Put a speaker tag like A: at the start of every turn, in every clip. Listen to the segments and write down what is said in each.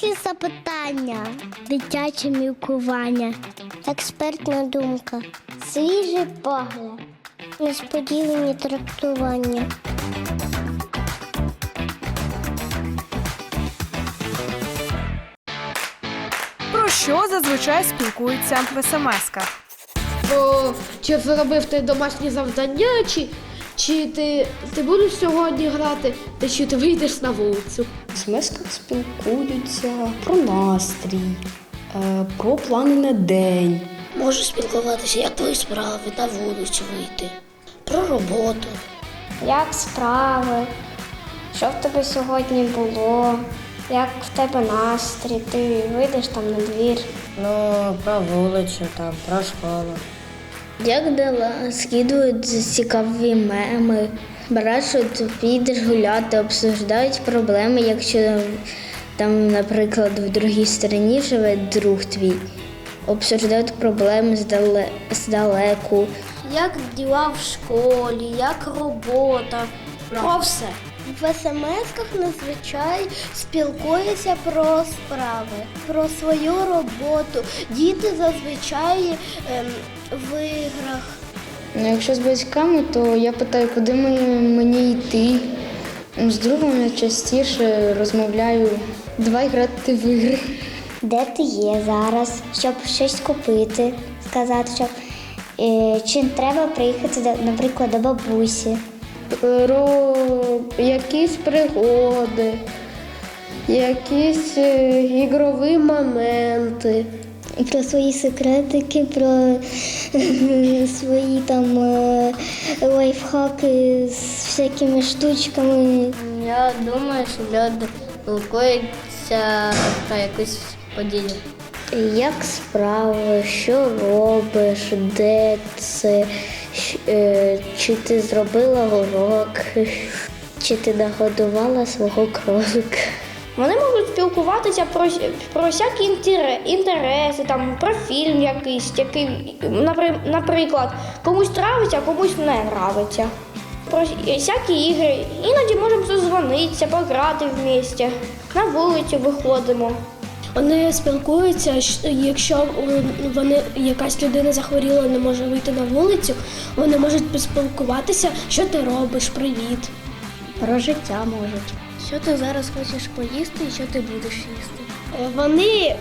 A: Дорослі запитання, дитяче мілкування, експертна думка, свіжий погляд, несподівані трактування.
B: Про що зазвичай спілкуються в смс-ках?
C: Про чи зробив ти домашні завдання, чи, чи ти, ти будеш сьогодні грати, та чи ти вийдеш на вулицю.
D: В смс-ках спілкуються про настрій, е, про плани на день.
E: Можу спілкуватися, як твої справи, на вулицю вийти, про роботу.
A: Як справи? Що в тебе сьогодні було? Як в тебе настрій? Ти вийдеш там на двір?
E: Ну, про вулицю, там, про школу.
A: Як дела скидують цікаві меми, бачать, підеш гуляти, обсуждають проблеми, якщо там, наприклад, в другій стороні живе друг твій. Обсуждають проблеми здале- здалеку. Як діла в школі, як робота. Про все. В смс-ках зазвичай спілкуються про справи, про свою роботу. Діти зазвичай ем, в іграх.
D: Ну, якщо з батьками, то я питаю, куди мені, мені йти. Ну, З другом я частіше розмовляю. Давай грати в ігри.
A: Де ти є зараз, щоб щось купити, сказати, що е, чи треба приїхати, наприклад, до бабусі.
C: Про якісь пригоди, якісь е, ігрові моменти.
A: Про свої секретики, про свої там е, лайфхаки з всякими штучками.
E: Я думаю, що люди спілкуються про якусь подію.
A: Як справи, що робиш, де це, е, чи ти зробила урок, чи ти нагодувала свого кролика.
F: Вони можуть спілкуватися про, про всякі інтереси, там, про фільм якийсь, який, наприклад, комусь нравиться, а комусь не нравиться. Про всякі ігри. Іноді можемо созвонитися, пограти в місті. На вулицю виходимо.
G: Вони спілкуються, якщо е, вони якась людина захворіла, не може вийти на вулицю, вони можуть поспілкуватися, що ти робиш, привіт.
A: Про життя можуть.
G: Що ти зараз хочеш поїсти і що ти будеш їсти?
C: Вони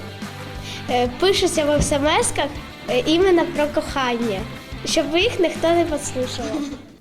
C: е, пишуться в смс-ках е, іменно про кохання, щоб їх ніхто не послухав.